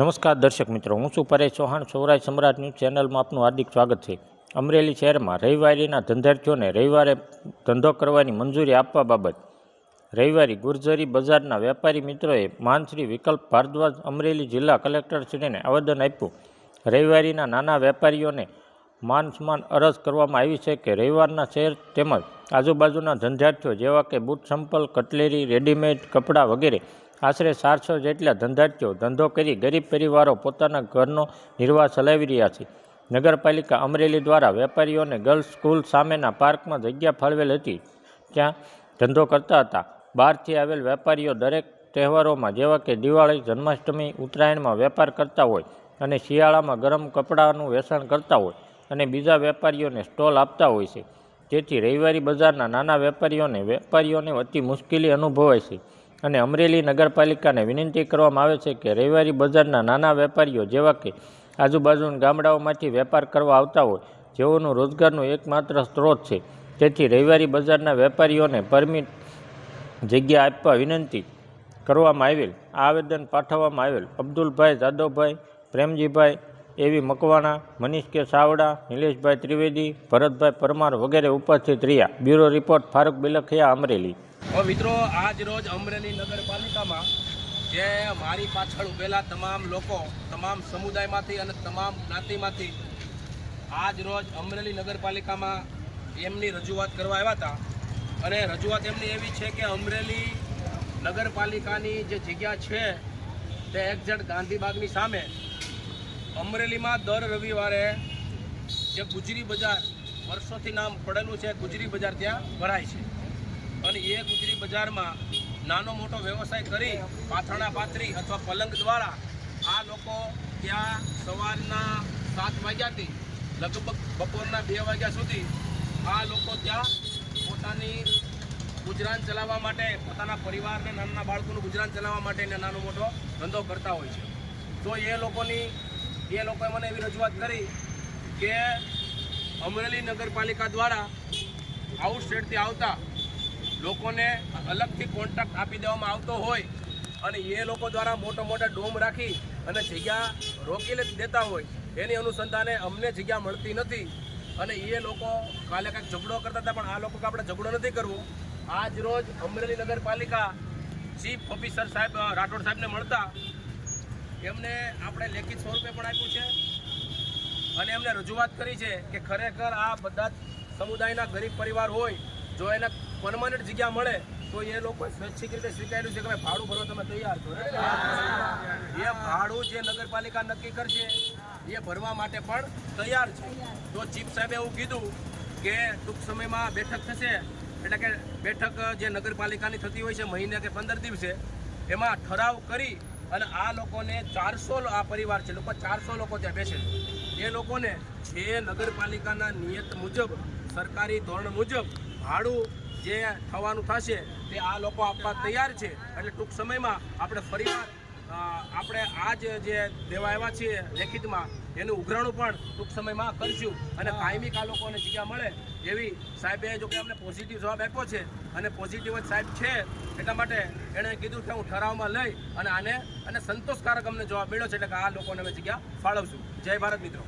નમસ્કાર દર્શક મિત્રો, હું છું પરેશ ચૌહાણ સૌરાજ સમ્રાટ ન્યૂઝ ચેનલમાં આપનું હાર્દિક સ્વાગત છે. અમરેલી શહેરમાં રવિવારીના ધંધાર્થીઓને રવિવારે ધંધો કરવાની મંજૂરી આપવા બાબત. રવિવારી ગુર્જરી બજારના વેપારી મિત્રોએ માનશ્રી વિકલ્પ ભારદ્વાજ અમરેલી જિલ્લા કલેક્ટરશ્રીને આવેદન આપ્યું. રવિવારીના નાના વેપારીઓને માન સન્માન અરજ કરવામાં આવી છે કે રવિવારના શહેર તેમજ આજુબાજુના ધંધાર્થીઓ જેવા કે બૂટ સંપલ, કટલેરી, રેડીમેડ કપડાં વગેરે આશરે ચારસો જેટલા ધંધાર્થીઓ ધંધો કરી ગરીબ પરિવારો પોતાના ઘરનો નિર્વાહ ચલાવી રહ્યા છે. નગરપાલિકા અમરેલી દ્વારા વેપારીઓને ગર્લ્સ સ્કૂલ સામેના પાર્કમાં જગ્યા ફાળવેલ હતી ત્યાં ધંધો કરતા હતા. બહારથી આવેલ વેપારીઓ દરેક તહેવારોમાં, જેવા કે દિવાળી, જન્માષ્ટમી, ઉત્તરાયણમાં વેપાર કરતા હોય અને શિયાળામાં ગરમ કપડાનું વેચાણ કરતા હોય અને બીજા વેપારીઓને સ્ટોલ આપતા હોય છે. જેથી રવિવારી બજારના નાના વેપારીઓને વેપારીઓને અતિ મુશ્કેલી અનુભવાય છે. અને અમરેલી નગરપાલિકાને વિનંતી કરવામાં આવે છે કે રવિવારી બજારના નાના વેપારીઓ જેવા કે આજુબાજુના ગામડાઓમાંથી વેપાર કરવા આવતા હોય, જેઓનું રોજગારનું એકમાત્ર સ્ત્રોત છે. તેથી રવિવારી બજારના વેપારીઓને પરમિટ જગ્યા આપવા વિનંતી કરવામાં આવેલ. આવેદન પાઠવવામાં આવેલ. અબ્દુલભાઈ જાદવભાઈ, પ્રેમજીભાઈ, એવી મકવાણા, મનીષ કે સાવડા, નિલેશભાઈ ત્રિવેદી, ભરતભાઈ પરમાર વગેરે ઉપસ્થિત રહ્યા. Bureau report Farooq Bilakhiya, Amreli. હવે મિત્રો, આજ રોજ અમરેલી નગરપાલિકામાં જે મારી પાછળ ઉભેલા તમામ લોકો, તમામ સમુદાયમાંથી અને તમામ જ્ઞાતિમાંથી આજ રોજ અમરેલી નગરપાલિકામાં એમની રજૂઆત કરવા આવ્યા હતા. અને રજૂઆત એમની એવી છે કે અમરેલી નગરપાલિકાની જે જગ્યા છે, તે એક્ઝેટ ગાંધીબાગની સામે. અમરેલીમાં દર રવિવારે જે ગુજરી બજાર, વર્ષોથી નામ પડેલું છે, ગુજરી બજાર ત્યાં ભરાય છે. અને એ ગુજરી બજારમાં નાનો મોટો વ્યવસાય કરી પાથરણા પાથરી અથવા પલંગ દ્વારા આ લોકો ત્યાં સવારના સાત વાગ્યાથી લગભગ બપોરના બે વાગ્યા સુધી આ લોકો ત્યાં પોતાની ગુજરાન ચલાવવા માટે, પોતાના પરિવારને, નાના બાળકોનું ગુજરાન ચલાવવા માટે એને નાનો મોટો ધંધો કરતા હોય છે. તો એ લોકોની, એ લોકોએ મને એવી રજૂઆત કરી કે અમરેલી નગરપાલિકા દ્વારા આઉટસ્ટેટથી આવતા લોકોને અલગથી કોન્ટ્રાક્ટ આપી દેવામાં આવતો હોય અને એ લોકો દ્વારા મોટા મોટા ડોમ રાખી અને જગ્યા રોકી દેતા હોય, એની અનુસંધાને અમને જગ્યા મળતી નથી. અને એ લોકો કાલે કાંઈક ઝઘડો કરતા હતા, પણ આ લોકો આપણે ઝઘડો નથી કરવો. આજ રોજ અમરેલી નગરપાલિકા ચીફ ઓફિસર સાહેબ રાઠોડ સાહેબને મળતા. એમને આપણે લેખિત સ્વરૂપે પણ આપ્યું છે. અને એમને રજૂઆત કરી છે કે ખરેખર આ બધા સમુદાયના ગરીબ પરિવાર હોય, જો એને પરમાનન્ટ જગ્યા મળે, તો એ લોકો સ્વૈચ્છિક રીતે સ્વીકાર્યું છે કે ભાડું ભરવા તમે તૈયાર છો. એ ભાડું જે નગરપાલિકા નક્કી કરશે, એ ભરવા માટે પણ તૈયાર છે. તો ચીફ સાહેબે એવું કીધું કે ટૂંક સમયમાં બેઠક થશે, એટલે કે બેઠક જે નગરપાલિકાની થતી હોય છે મહિને કે પંદર દિવસે, એમાં ઠરાવ કરી અને આ લોકોને ચારસો આ પરિવાર છે, લોકો ચારસો લોકો ત્યાં બેસે એ લોકોને જે નગરપાલિકાના નિયત મુજબ, સરકારી ધોરણ મુજબ ભાડું જે થવાનું થશે તે આ લોકો આપવા તૈયાર છે. એટલે ટૂંક સમયમાં આપણે ફરીવાર આપણે આ જ જે દેવા આવ્યા છીએ લેખિતમાં, એનું ઉઘરાણું પણ ટૂંક સમયમાં કરીશું. અને કાયમી આ લોકોને જગ્યા મળે એવી સાહેબે જો કે અમને પોઝિટિવ જવાબ આપ્યો છે. અને પોઝિટિવ જ સાહેબ છે, એટલા માટે એણે કીધું કે હું ઠરાવમાં લઈ અને આને, અને સંતોષકારક અમને જવાબ મળ્યો છે એટલે કે આ લોકોને અમે જગ્યા ફાળવશું. જય ભારત મિત્રો.